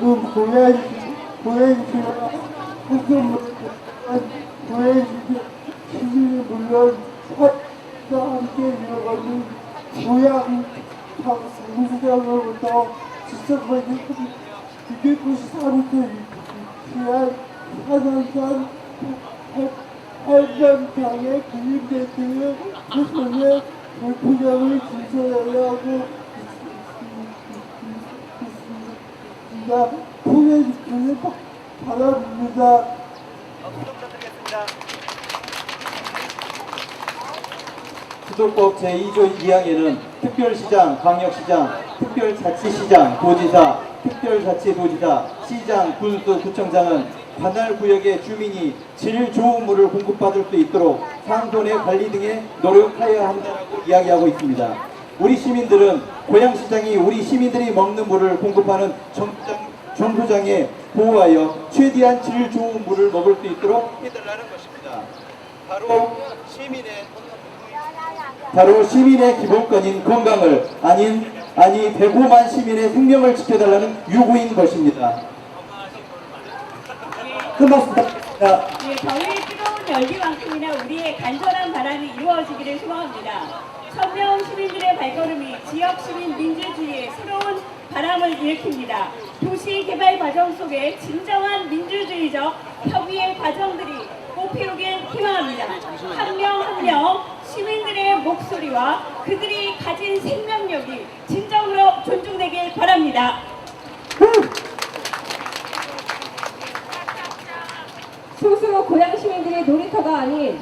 지금 고양시, 고양시가 한국을 고양시 시민이 물론 사과 함께 이 어가는 고양 장수장으로부터 지속하는 293m 지하 산원산 한강장의 구입대표의 그 손에 골프장을 진설하려 하고 있습니다. 통해주시길 바랍니다. 수도법 제2조 2항에는 특별시장, 광역시장, 특별자치시장, 도지사, 특별자치도지사, 시장, 군수, 구청장은 관할 구역의 주민이 질 좋은 물을 공급받을 수 있도록 상권의 관리 등에 노력하여야 한다고 이야기하고 있습니다. 우리 시민들은 고양시장이 우리 시민들이 먹는 물을 공급하는 정부장, 정 부장에 보호하여 최대한 질 좋은 물을 먹을 수 있도록 해달라는 것입니다. 바로 시민의 바로 시민의 기본권인 건강을 아닌 아니 105만 시민의 생명을 지켜달라는 요구인 것입니다. 부탁드립니다. 네, 저희의 뜨거운 열기만큼이나 우리의 간절한 바람이 이루어지기를 소망합니다. 천명 시민들의 발걸음이 지역 시민 민주주의의 새로운 바람을 일으킵니다. 도시 개발 과정 속에 진정한 민주주의적 협의의 과정들이 꽃피우길 희망합니다. 한 명 한 명 시민들의 목소리와 그들이 가진 생명력이 진정으로 존중되길 바랍니다. 소수 고향 시민들의 놀이터가 아닌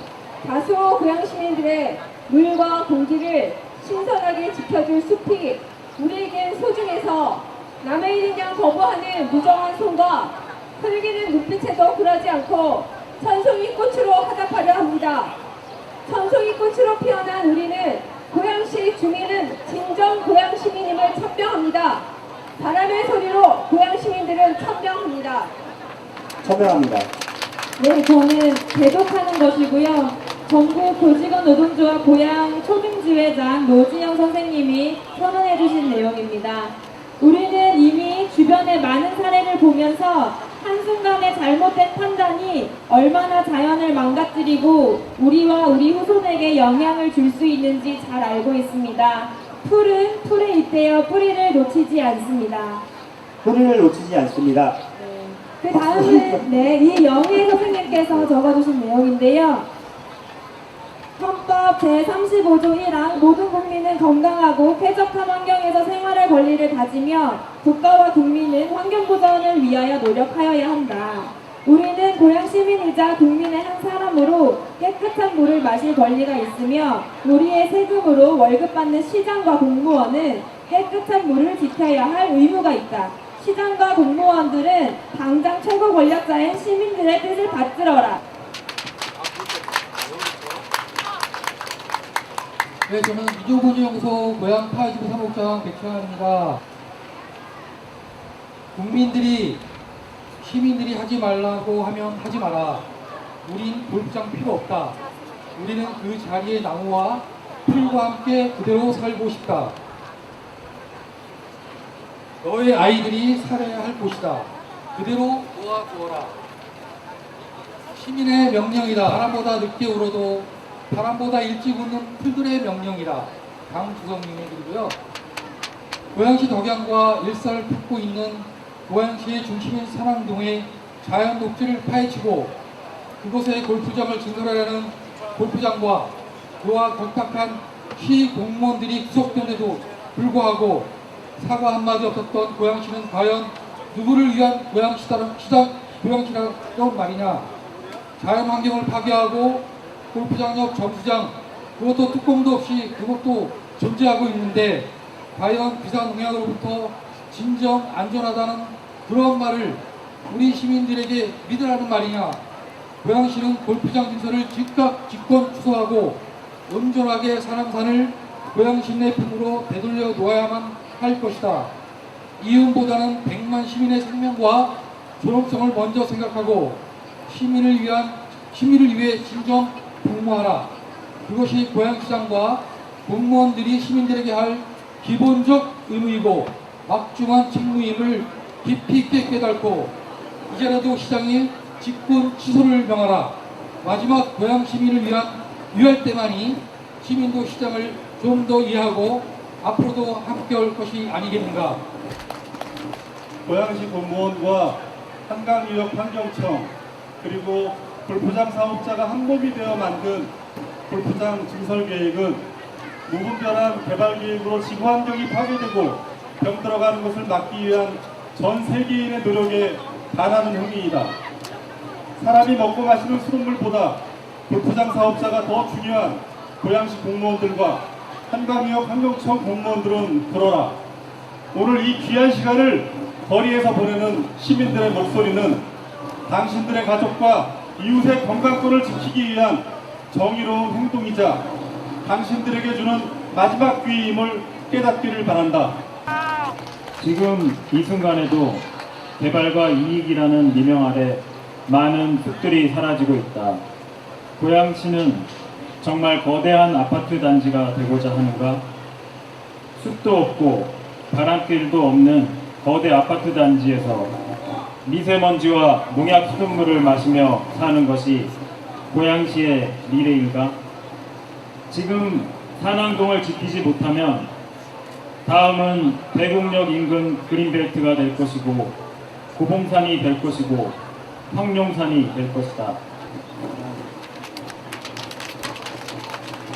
다수 고향 시민들의 물과 공기를 신선하게 지켜줄 숲이 우리에겐 소중해서 남의 일인 양 거부하는 무정한 손과 흘기는 눈빛에도 굴하지 않고 천송이 꽃으로 화답하려 합니다. 천송이 꽃으로 피어난 우리는 고양시 주민은 진정 고양 시민임을 천명합니다. 바람의 소리로 고양 시민들은 천명합니다. 천명합니다. 네, 저는 대독하는 것이고요. 전국 교직원 노동조합 고양 초등지회장 노진영 선생님이 선언해 주신 내용입니다. 우리는 이미 주변의 많은 사례를 보면서 한순간의 잘못된 판단이 얼마나 자연을 망가뜨리고 우리와 우리 후손에게 영향을 줄 수 있는지 잘 알고 있습니다. 풀은 풀에 잇대어 뿌리를 놓치지 않습니다. 소리를 놓치지 않습니다. 그 다음은 네, 이 영희 선생님께서 적어주신 내용인데요. 헌법 제35조 1항 모든 국민은 건강하고 쾌적한 환경에서 생활할 권리를 가지며 국가와 국민은 환경 보전을 위하여 노력하여야 한다. 우리는 고향 시민이자 국민의 한 사람으로 깨끗한 물을 마실 권리가 있으며 우리의 세금으로 월급 받는 시장과 공무원은 깨끗한 물을 지켜야 할 의무가 있다. 시장과 공무원들은 당장 최고 권력자인 시민들의 뜻을 받들어라. 네, 저는 고향 타지부 사목장 백창환입니다. 국민들이 시민들이 하지 말라고 하면 하지 마라. 우린 골프장 필요 없다. 우리는 그 자리에 나무와 풀과 함께 그대로 살고 싶다. 너의 아이들이 살아야 할 곳이다. 그대로 놓아주어라. 시민의 명령이다. 바람보다 늦게 울어도 바람보다 일찍 웃는 풀들의 명령이다. 강주성님의 글이고요. 고양시 덕양과 일선을 품고 있는 고양시의 중심인 산왕동의 자연 녹지를 파헤치고 그곳에 골프장을 증설하려는 골프장과 그와 결탁한 시 공무원들이 구속된데도 불구하고 사과 한마디 없었던 고양시는 과연 누구를 위한 고양시다, 시다, 고양시라는 말이냐 자연 환경을 파괴하고 골프장 옆 정수장 그것도 뚜껑도 없이 그것도 존재하고 있는데 과연 비상농약으로부터 진정 안전하다는 그런 말을 우리 시민들에게 믿으라는 말이냐 고양시는 골프장 진설을 즉각 직권 취소하고 온전하게 산암산을 고양 시 내 품으로 되돌려 놓아야만 할 것이다. 이윤보다는 100만 시민의 생명과 존엄성을 먼저 생각하고 시민을 위한 시민을 위해 진정 복무하라. 그것이 고양시장과 공무원들이 시민들에게 할 기본적 의무이고 막중한 책무임을 깊이 있게 깨닫고 이제라도 시장의 직권 취소를 명하라. 마지막 고향 시민을 위한 위할 때만이 시민도 시장을 좀 더 이해하고 앞으로도 함께할 것이 아니겠는가. 고양시 공무원과 한강유역 환경청 그리고 골프장 사업자가 한 몸이 되어 만든 골프장 증설 계획은 무분별한 개발 계획으로 지구 환경이 파괴되고 병 들어가는 것을 막기 위한 전 세계인의 노력에 반하는 행위이다. 사람이 먹고 마시는 수돗물보다 골프장 사업자가 더 중요한 고양시 공무원들과 한강유역 환경청 공무원들은 들어라. 오늘 이 귀한 시간을 거리에서 보내는 시민들의 목소리는 당신들의 가족과 이웃의 건강권을 지키기 위한 정의로운 행동이자 당신들에게 주는 마지막 기회임을 깨닫기를 바란다. 지금 이 순간에도 개발과 이익이라는 미명 아래 많은 숲들이 사라지고 있다. 고양시는 정말 거대한 아파트 단지가 되고자 하는가? 숲도 없고 바람길도 없는 거대 아파트 단지에서 미세먼지와 농약 수돗물을 마시며 사는 것이 고양시의 미래인가? 지금 산왕동을 지키지 못하면 다음은 대곡역 인근 그린벨트가 될 것이고 고봉산이 될 것이고 황룡산이 될 것이다.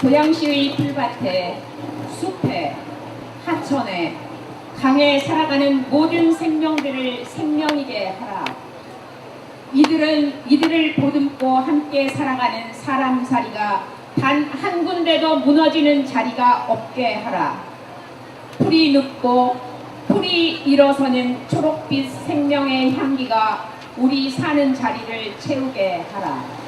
고양시의 풀밭에, 숲에, 하천에, 강에 살아가는 모든 생명들을 생명이게 하라. 이들은 이들을 보듬고 함께 살아가는 사람살이가 단 한 군데도 무너지는 자리가 없게 하라. 풀이 눕고 풀이 일어서는 초록빛 생명의 향기가 우리 사는 자리를 채우게 하라.